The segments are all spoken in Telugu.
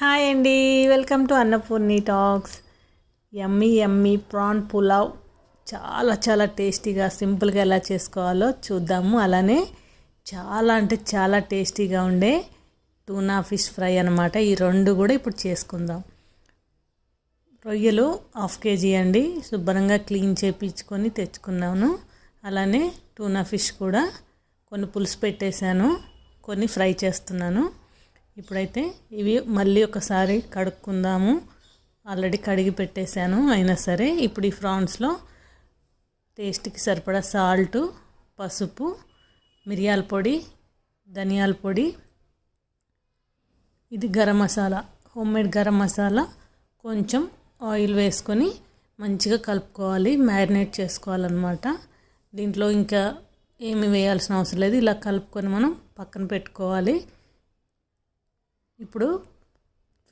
హాయ్ అండి. Welcome to Annapurni talks. Yummy yummy prawn pulao. చాలా చాలా టేస్టీగా సింపుల్గా ఎలా చేసుకోవాలో చూద్దాము. అలానే చాలా అంటే చాలా టేస్టీగా ఉండే టూనా ఫిష్ ఫ్రై అనమాట ఈ రెండు కూడా ఇప్పుడు చేసుకుందాం. రొయ్యలు హాఫ్ కేజీ అండి. శుభ్రంగా క్లీన్ చేపించుకొని తెచ్చుకున్నాను. అలానే టూనా ఫిష్ కూడా కొన్ని పులుసు పెట్టేశాను. కొన్ని ఫ్రై చేస్తున్నాను. ఇప్పుడైతే ఇవి మళ్ళీ ఒకసారి కడుక్కుందాము. ఆల్రెడీ కడిగి పెట్టేశాను అయినా సరే ఇప్పుడు ఈ ఫ్రాన్స్లో టేస్ట్కి సరిపడా సాల్టు పసుపు మిరియాల పొడి ధనియాల పొడి ఇది గరం మసాలా హోమ్మేడ్ గరం మసాలా కొంచెం ఆయిల్ వేసుకొని మంచిగా కలుపుకోవాలి మ్యారినేట్ చేసుకోవాలన్నమాట. దీంట్లో ఇంకా ఏమి వేయాల్సిన అవసరం లేదు ఇలా కలుపుకొని మనం పక్కన పెట్టుకోవాలి. ఇప్పుడు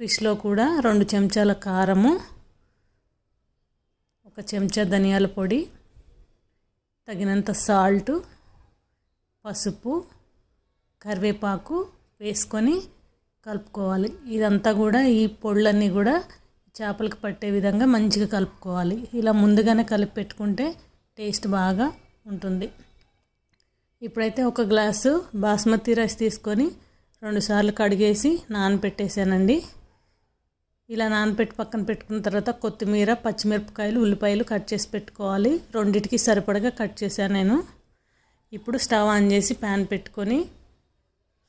ఫిష్లో కూడా రెండు చెంచాల కారము ఒక చెంచా ధనియాల పొడి తగినంత సాల్టు పసుపు కరివేపాకు వేసుకొని కలుపుకోవాలి. ఇదంతా కూడా ఈ పొళ్ళన్నీ కూడా చేపలకు పట్టే విధంగా మంచిగా కలుపుకోవాలి. ఇలా ముందుగానే కలిపి పెట్టుకుంటే టేస్ట్ బాగా ఉంటుంది. ఇప్పుడైతే ఒక గ్లాసు బాస్మతి రైస్ తీసుకొని రెండుసార్లు కడిగేసి నానపెట్టేసానండి ఇలా నానపెట్టి పక్కన పెట్టుకున్న తర్వాత కొత్తిమీర పచ్చిమిరపకాయలు ఉల్లిపాయలు కట్ చేసి పెట్టుకోవాలి. రెండింటికి సరిపడగా కట్ చేశాను నేను. ఇప్పుడు స్టవ్ ఆన్ చేసి ప్యాన్ పెట్టుకొని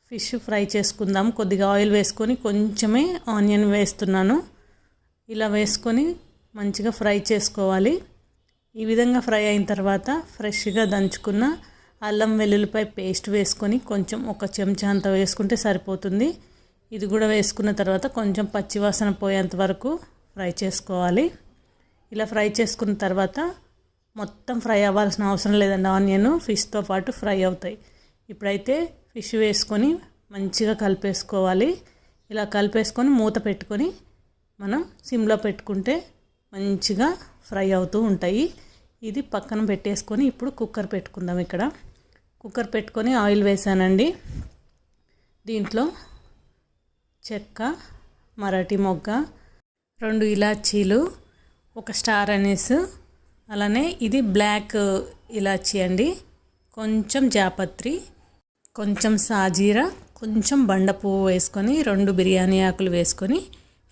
ఫిష్ ఫ్రై చేసుకుందాం. కొద్దిగా ఆయిల్ వేసుకొని కొంచెమే ఆనియన్ వేస్తున్నాను. ఇలా వేసుకొని మంచిగా ఫ్రై చేసుకోవాలి. ఈ విధంగా ఫ్రై అయిన తర్వాత ఫ్రెష్గా దంచుకున్న అల్లం వెల్లుల్లిపాయ పేస్ట్ వేసుకొని కొంచెం ఒక చెంచా అంత వేసుకుంటే సరిపోతుంది. ఇది కూడా వేసుకున్న తర్వాత కొంచెం పచ్చివాసన పోయేంత వరకు ఫ్రై చేసుకోవాలి. ఇలా ఫ్రై చేసుకున్న తర్వాత మొత్తం ఫ్రై అవ్వాల్సిన అవసరం లేదండి. ఆనియన్ ఫిష్తో పాటు ఫ్రై అవుతాయి. ఇప్పుడైతే ఫిష్ వేసుకొని మంచిగా కలిపేసుకోవాలి. ఇలా కలిపేసుకొని మూత పెట్టుకొని మనం సిమ్లో పెట్టుకుంటే మంచిగా ఫ్రై అవుతూ ఉంటాయి. ఇది పక్కన పెట్టేసుకొని ఇప్పుడు కుక్కర్ పెట్టుకుందాం ఇక్కడ. కుక్కర్ పెట్టుకొని ఆయిల్ వేసానండి. దీంట్లో చెక్క మరాఠీ మొగ్గ రెండు ఇలాచీలు ఒక స్టార్ అనీస్ అలానే ఇది బ్లాక్ ఇలాచీ అండి. కొంచెం జాపత్రి కొంచెం సాజీరా కొంచెం బండ పువ్వు వేసుకొని రెండు బిర్యానీ ఆకులు వేసుకొని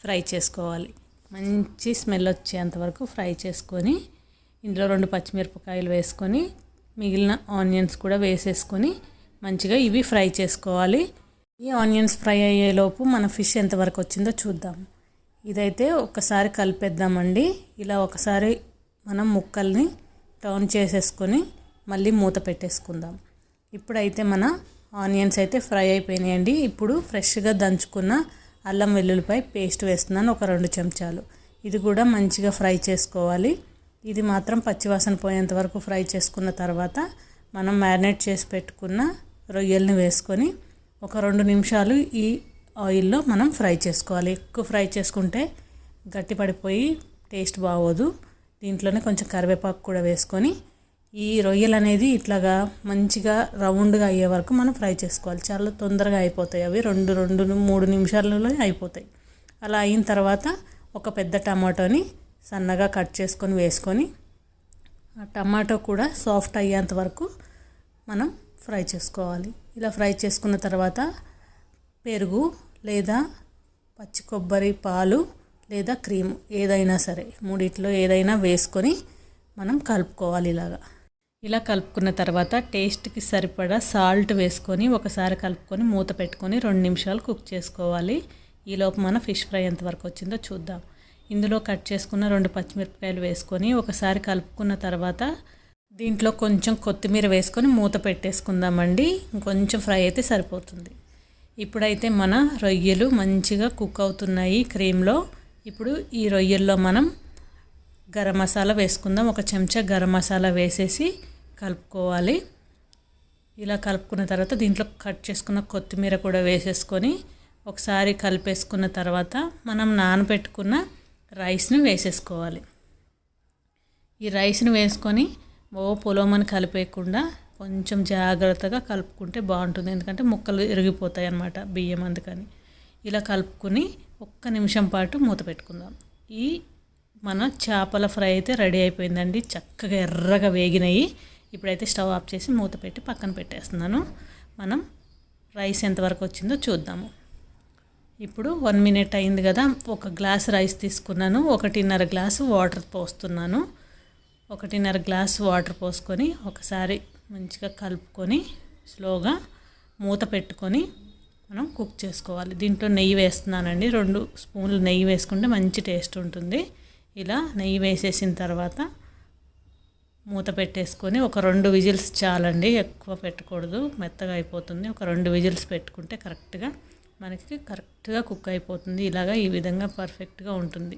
ఫ్రై చేసుకోవాలి. మంచి స్మెల్ వచ్చేంత వరకు ఫ్రై చేసుకొని ఇందులో రెండు పచ్చిమిరపకాయలు వేసుకొని మిగిలిన ఆనియన్స్ కూడా వేసేసుకొని మంచిగా ఇవి ఫ్రై చేసుకోవాలి. ఈ ఆనియన్స్ ఫ్రై అయ్యేలోపు మన ఫిష్ ఎంతవరకు వచ్చిందో చూద్దాం. ఇదైతే ఒకసారి కలిపేద్దామండి. ఇలా ఒకసారి మనం ముక్కల్ని టర్న్ చేసేసుకొని మళ్ళీ మూత పెట్టేసుకుందాం. ఇప్పుడైతే మన ఆనియన్స్ అయితే ఫ్రై అయిపోయినాయండి. ఇప్పుడు ఫ్రెష్గా దంచుకున్న అల్లం వెల్లుల్లిపై పేస్ట్ వేస్తున్నాను ఒక రెండు చెంచాలు. ఇది కూడా మంచిగా ఫ్రై చేసుకోవాలి. ఇది మాత్రం పచ్చివాసన పోయేంత వరకు ఫ్రై చేసుకున్న తర్వాత మనం మ్యారినేట్ చేసి పెట్టుకున్న రొయ్యల్ని వేసుకొని ఒక రెండు నిమిషాలు ఈ ఆయిల్లో మనం ఫ్రై చేసుకోవాలి. ఎక్కువ ఫ్రై చేసుకుంటే గట్టి పడిపోయి టేస్ట్ బాగోదు. దీంట్లోనే కొంచెం కరివేపాకు కూడా వేసుకొని ఈ రొయ్యలు అనేది ఇట్లాగా మంచిగా రౌండ్గా అయ్యే వరకు మనం ఫ్రై చేసుకోవాలి. చాలా తొందరగా అయిపోతాయి. అవి రెండు రెండు మూడు నిమిషాలలో అయిపోతాయి. అలా అయిన తర్వాత ఒక పెద్ద టమాటోని సన్నగా కట్ చేసుకొని వేసుకొని టమాటో కూడా సాఫ్ట్ అయ్యేంత వరకు మనం ఫ్రై చేసుకోవాలి. ఇలా ఫ్రై చేసుకున్న తర్వాత పెరుగు లేదా పచ్చి కొబ్బరి పాలు లేదా క్రీమ్ ఏదైనా సరే మూడిట్లో ఏదైనా వేసుకొని మనం కలుపుకోవాలి ఇలాగా. ఇలా కలుపుకున్న తర్వాత టేస్ట్కి సరిపడా సాల్ట్ వేసుకొని ఒకసారి కలుపుకొని మూత పెట్టుకొని రెండు నిమిషాలు కుక్ చేసుకోవాలి. ఈలోపు మన ఫిష్ ఫ్రై ఎంతవరకు వచ్చిందో చూద్దాం. ఇందులో కట్ చేసుకున్న రెండు పచ్చిమిరపకాయలు వేసుకొని ఒకసారి కలుపుకున్న తర్వాత దీంట్లో కొంచెం కొత్తిమీర వేసుకొని మూత పెట్టేసుకుందామండి. ఇంకొంచెం ఫ్రై అయితే సరిపోతుంది. ఇప్పుడైతే మన రొయ్యలు మంచిగా కుక్ అవుతున్నాయి క్రీమ్లో. ఇప్పుడు ఈ రొయ్యల్లో మనం గరం మసాలా వేసుకుందాం. ఒక చెంచా గరం మసాలా వేసేసి కలుపుకోవాలి. ఇలా కలుపుకున్న తర్వాత దీంట్లో కట్ చేసుకున్న కొత్తిమీర కూడా వేసేసుకొని ఒకసారి కలిపేసుకున్న తర్వాత మనం నానబెట్టుకున్న రైస్ని వేసేసుకోవాలి. ఈ రైస్ని వేసుకొని ఓ పొలోమని కలిపేయకుండా కొంచెం జాగ్రత్తగా కలుపుకుంటే బాగుంటుంది. ఎందుకంటే ముక్కలు ఇరిగిపోతాయి అన్నమాట బియ్యం అందుకని. ఇలా కలుపుకొని ఒక్క నిమిషం పాటు మూత పెట్టుకుందాం. ఈ మన చేపల ఫ్రై అయితే రెడీ అయిపోయిందండి. చక్కగా ఎర్రగా వేగినాయి. ఇప్పుడైతే స్టవ్ ఆఫ్ చేసి మూత పెట్టి పక్కన పెట్టేస్తున్నాను. మనం రైస్ ఎంతవరకు వచ్చిందో చూద్దాము. ఇప్పుడు వన్ మినిట్ అయింది కదా ఒక గ్లాస్ రైస్ తీసుకున్నాను ఒకటిన్నర గ్లాసు వాటర్ పోస్తున్నాను. ఒకటిన్నర గ్లాస్ వాటర్ పోసుకొని ఒకసారి మంచిగా కలుపుకొని స్లోగా మూత పెట్టుకొని మనం కుక్ చేసుకోవాలి. దీంట్లో నెయ్యి వేస్తున్నానండి రెండు స్పూన్లు నెయ్యి వేసుకుంటే మంచి టేస్ట్ ఉంటుంది. ఇలా నెయ్యి వేసేసిన తర్వాత మూత పెట్టేసుకొని ఒక రెండు విజిల్స్ చాలండి ఎక్కువ పెట్టకూడదు మెత్తగా అయిపోతుంది. ఒక రెండు విజిల్స్ పెట్టుకుంటే కరెక్ట్గా మనకి కరెక్ట్గా కుక్ అయిపోతుంది. ఇలాగా ఈ విధంగా పర్ఫెక్ట్గా ఉంటుంది.